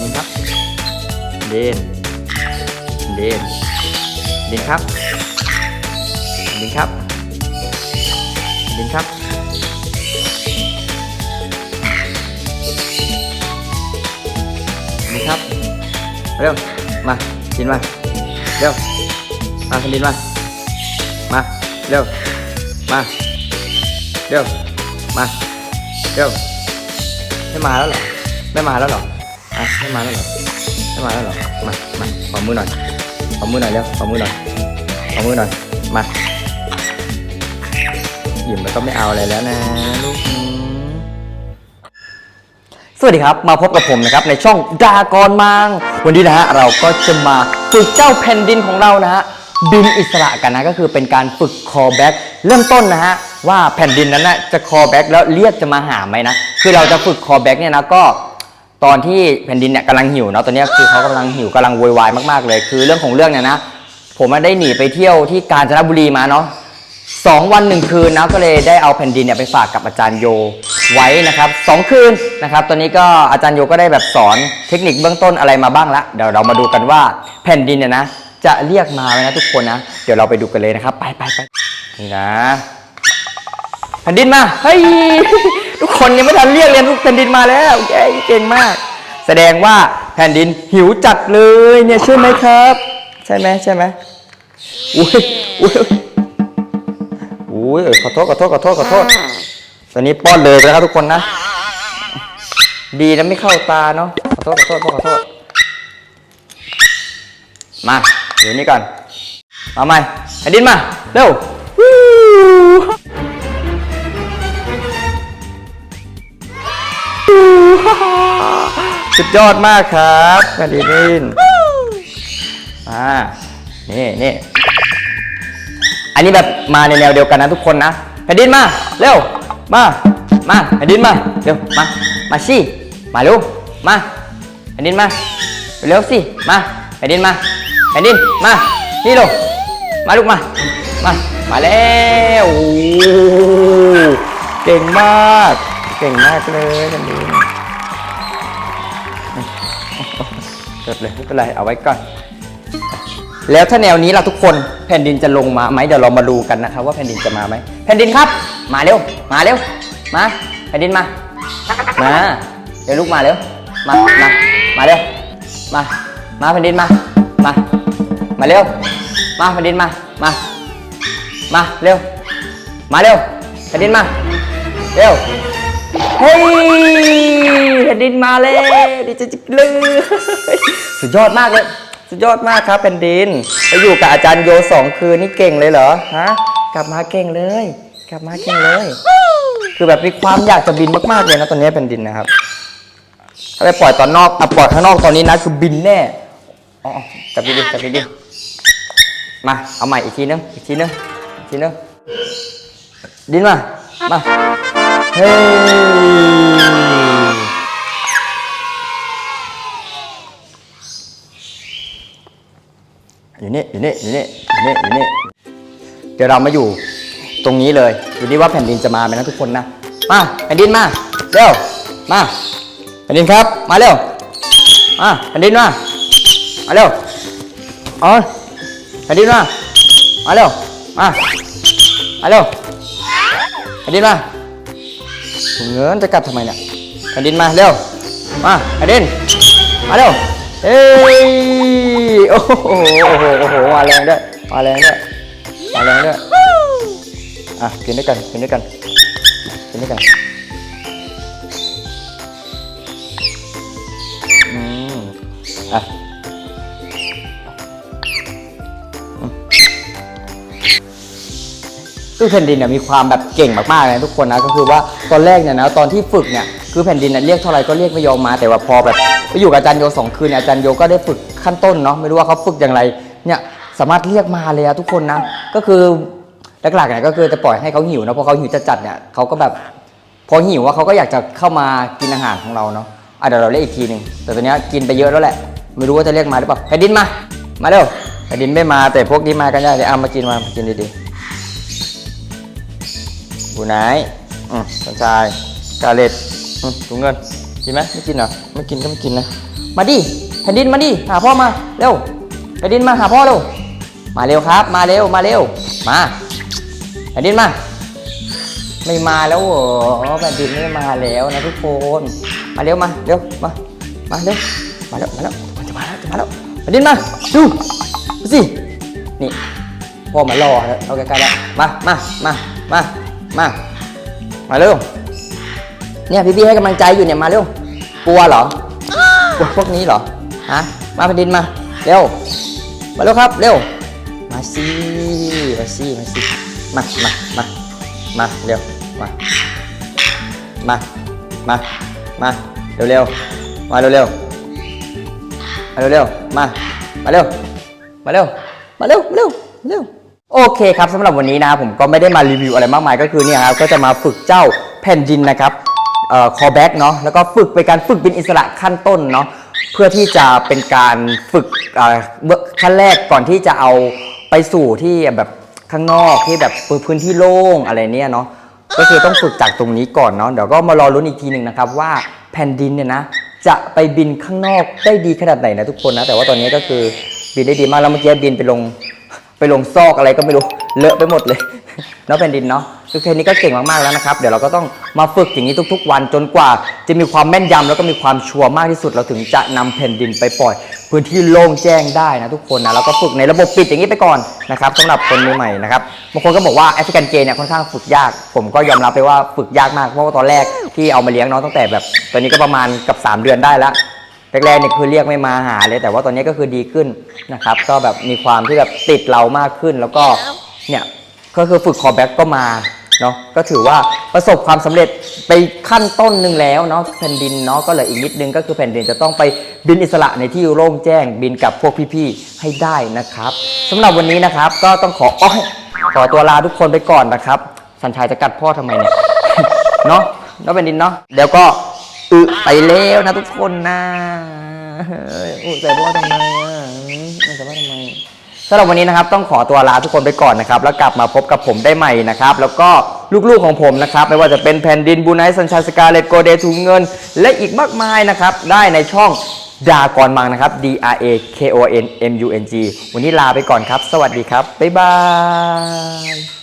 ดินครับ เดินดินดินครับ เดินครับ เดินครับ เดินครับ เร็ว มาดินมา เร็ว มาคุณดินมา มา เร็ว มา เร็ว มา เร็ว ไม่มาแล้วเหรอ ไม่มาแล้วเหรอ อะไม่มาแล้วเหรอไม่มาแล้วเหรอมามาขอมือหน่อยขอมือหน่อยเร็วขอมือหน่อยขอมือหน่อยมาหยิบแล้วก็ไม่เอาอะไรแล้วนะลูกสวัสดีครับ มาพบกับผมนะครับในช่องดากอนมังวันนี้นะฮะเราก็จะมาฝึกเจ้าแผ่นดินของเรานะฮะบินอิสระกันนะก็คือเป็นการฝึกคอแบ็กเริ่มต้นนะฮะว่าแผ่นดินนั้นนะจะคอแบ็กแล้วเรียกจะมาหาไหมนะคือเราจะฝึกคอแบ็กเนี่ยนะก็ ตอนที่แผ่นดินเนี่ยกำลังหิวเนาะตอนนี้คือเขากำลังหิวกำลังโวยวายมากๆเลย คือเรื่องของเรื่องเนี่ยนะ ผมได้หนีไปเที่ยวที่กาญจนบุรีมาเนาะสองวันหนึ่งคืนนะก็เลยได้เอาแผ่นดินเนี่ยไปฝากกับอาจารย์โยไว้นะครับสองคืนนะครับ ตอนนี้ก็อาจารย์โยก็ได้แบบสอนเทคนิคเบื้องต้นอะไรมาบ้างละเดี๋ยวเรามาดูกันว่าแผ่นดินเนี่ยนะ จะเรียกมาไหมนะทุกคนนะ เดี๋ยวเราไปดูกันเลยนะครับ ไปไปไปนี่นะ แผ่นดินมาเฮ้ย ทุกคนยังไม่ทันเรียกเลยนทุกแผ่นดินมาแล้วเย้เก่งมาก แสดงว่าแผ่นดินหิวจัดเลยเนี่ยใช่ไหมครับ ใช่ไหมใช่ไหมอุ้ยอุ้ยอุ้ยขอโทษขอโทษขอโทษขอโทษตอนนี้ป้อนเลยนะครับทุกคนนะ ดีนะไม่เข้าตาเนาะขอโทษขอโทษขอโทษมาเดี๋ยวนี้ก่อนมาใหม่แผ่นดินมาเร็ว สุดยอดมากครับแผ่นดินมานี่นี่อันนี้แบบมาในแนวเดียวกันนะทุกคนนะแผ่นดินมา เร็ว มา มาแผ่นดินมา เร็ว มา มาสิมาเร็ว มาแผ่นดินมา เร็วสิ มาแผ่นดินมาแผ่นดินมา นี่ลูกมาลูกมา มา มาแล้วโอ้โหเก่งมาก เก่งมากเลยแผ่นดินจดเลยไม่เป็นไรเอาไว้ก่อน แล้วถ้าแนวนี้เราทุกคนแผ่นดินจะลงมาไหมเดี๋ยวเรามาดูกันนะครับ ว่าแผ่นดินจะมาไหมแผ่นดินครับ มาเร็ว มาเร็ว มา แผ่นดินมา มา เดี๋ยวลูกมาเร็ว มา มา มาเร็ว มา มาแผ่นดินมา มา มาเร็ว มาแผ่นดินมา มา มาเร็ว มาเร็วแผ่นดินมา เร็ว เฮ้ยแผ่นดินมาแล้วดีใจจังเลสุดยอดมากเลย สุดยอดมากครับแผ่นดินไปอยู่กับอาจารย์โยสองคืนนี่เก่งเลยเหรอฮะกลับมาเก่งเลย กลับมาเก่งเลย คือแบบมีความอยากจะบินมากๆเลยนะตอนนี้แผ่นดินนะครับถ้าไปปล่อยตอนนอกอะปล่อยข้างนอกตอนนี้นะคือบินแน่อ๋อจับดีๆจับดีๆมาเอาใหม่อีกทีนึงอีกทีนึงอีกทีนึงดินมามา เฮ้อยู่นี่อยู่นี่อยู่นี่อยู่นี่อยู่นี่เดี๋ยวเรามาอยู่ตรงนี้เลยอยู่นี่ว่าแผ่นดินจะมาไหมนะทุกคนนะ มาแผ่นดินมาเร็วมาแผ่นดินครับ มาเร็วมาแผ่นดินมามาเร็วอ๋อแผ่นดินมามาเร็วมามาเร็วแผ่นดินมา ถุงเงินจะกลับทำไมเนี่ยแผ่นดินมาเร็ว มาแผ่นดิน มาเร็วเฮ้ย โอ้โห โอ้โห โอ้โห มาแรงด้วย มาแรงด้วย มาแรงด้วย อะ กินด้วยกัน กินด้วยกัน กินด้วยกัน อืม อะ คือแผ่นดินเนี่ยมีความแบบเก่งมากๆเลยทุกคนนะก็คือว่าตอนแรกเนี่ยนะตอนที่ฝึกเนี่ยคือแผ่นดินเนี่ยเรียกเท่าไหร่ก็เรียกไม่ยอมมาแต่ว่าพอแบบไปอยู่กับอาจารย์โยสองคืนเนี่ยอาจารย์โยก็ได้ฝึกขั้นต้นเนาะไม่รู้ว่าเขาฝึกอย่างไรเนี่ยสามารถเรียกมาเลยอะทุกคนนะก็คือหลักๆเนี่ยก็คือจะปล่อยให้เขาหิวนะพอเขาหิวจัดๆเนี่ยเขาก็แบบพอหิวว่าเขาก็อยากจะเข้ามากินอาหารของเราเนาะอะเดี๋ยวเราเรียกอีกทีหนึ่งแต่ตอนเนี้ยกินไปเยอะแล้วแหละ ไม่รู้ว่าจะเรียกมาหรือเปล่าแผ่นดินมา มาเร็วแผ่นดินไม่มาแต่พวกนี้มากันได้เดี๋ยเอามากินมากินดีๆ บูไนท์อืมสันชายกาเลตอืมถุงเงิน กินไหมไม่กินเหรอ ไม่กินก็ไม่กินนะ มาดิแผ่นดินมาดิ หาพ่อมา เร็วแผ่นดินมาหาพ่อเร็ว มาเร็วครับ มาเร็ว มาเร็ว มาแผ่นดินมา ไม่มาแล้วเหรอแผ่นดินไม่มาแล้วนะทุกคน มาเร็วมา เร็ว มา มาเร็ว มาแล้ว มาแล้ว มันจะมาแล้ว จะมาแล้วแผ่นดินมา ดูดูสิ นี่พ่อมารอแล้วเอาใกล้ๆแล้ว มา มา มา มา มา มาเร็ว เนี่ยพี่ๆให้กำลังใจอยู่เนี่ยมาเร็ว กลัวเหรอ กลัวพวกนี้เหรอ ฮะ มาแผ่นดินมา เร็ว มาเร็วครับ เร็ว มาสิมาสิมาสิมา มา มา มา เร็ว มา มา มา มา เร็วๆมาเร็วๆมาเร็วๆมา มาเร็ว มาเร็ว มาเร็ว มาเร็ว มาเร็ว โอเคครับสำหรับวันนี้นะครับผมก็ไม่ได้มารีวิวอะไรมากมายก็คือเนี่ยครับก็จะมาฝึกเจ้าแผ่นดินนะครับเอ่อ callback เนาะแล้วก็ฝึกเป็นการฝึกบินอิสระขั้นต้นเนาะเพื่อที่จะเป็นการฝึกเอ่อขั้นแรกก่อนที่จะเอาไปสู่ที่แบบข้างนอกที่แบบพื้นที่โล่งอะไรเนี่ยเนาะก็คือต้องฝึกจากตรงนี้ก่อนเนาะเดี๋ยวก็มารอลุ้นอีกทีหนึ่งนะครับว่าแผ่นดินเนี่ยนะจะไปบินข้างนอกได้ดีขนาดไหนนะทุกคนนะแต่ว่าตอนนี้ก็คือบินได้ดีมากแล้วเมื่อกี้บินไปลง ไปลงซอกอะไรก็ไม่รู้เลอะไปหมดเลยเนาะแผ่นดินเนาะคือแค่นี้ก็เก่งมากๆแล้วนะครับ เดี๋ยวเราก็ต้องมาฝึกอย่างนี้ทุก ๆ วันจนกว่า จะมีความแม่นยำแล้วก็มีความชัวร์มากที่สุด เราถึงจะนำแผ่นดินไปปล่อย พื้นที่โล่งแจ้งได้นะทุกคนนะแล้วก็ฝึกในระบบปิดอย่างนี้ไปก่อนนะครับสำหรับคนมือใหม่นะครับบางคนก็บอกว่าแอฟริกันเกย์เนี่ยค่อนข้างฝึกยาก ผมก็ยอมรับไปว่าฝึกยากมากเพราะว่าตอนแรกที่เอามาเลี้ยงน้องตั้งแต่แบบตอนนี้ก็ประมาณกับ 3 เดือนได้แล้ว แรกๆเนี่ยคือเรียกไม่มาหาเลย แต่ว่าตอนนี้ก็คือดีขึ้นนะครับ ก็แบบมีความที่แบบติดเรามากขึ้น แล้วก็เนี่ยก็คือฝึกคอแบ็กก็มาเนาะก็ถือว่าประสบความสำเร็จไปขั้นต้นหนึ่งแล้วเนาะแผ่นดินเนาะก็เหลืออีกนิดนึงก็คือแผ่นดินจะต้องไปบินอิสระในที่โล่งแจ้งบินกับพวกพี่ๆให้ได้นะครับสำหรับวันนี้นะครับก็ต้องขออ้อยขอตัวลาทุกคนไปก่อนนะครับ สัญชัยจะกัดพ่อทำไมเนี่ยเนาะเนาะเป็นดินเนาะเดี๋ยวก็ ไปแล้วนะทุกคนนะเฮ้ยอุใส่พ่อทำไมอะอืมใส่พ่อทำไมสำหรับวันนี้นะครับต้องขอตัวลาทุกคนไปก่อนนะครับแล้วกลับมาพบกับผมได้ใหม่นะครับแล้วก็ลูกๆของผมนะครับไม่ว่าจะเป็นแผ่นดินบูไนสัญชัยสกาเลตโกเดถุงเงิน และอีกมากมายนะครับได้ในช่องดากอนมังนะครับ D R A K O N M U N G วันนี้ลาไปก่อนครับ สวัสดีครับ บ๊ายบาย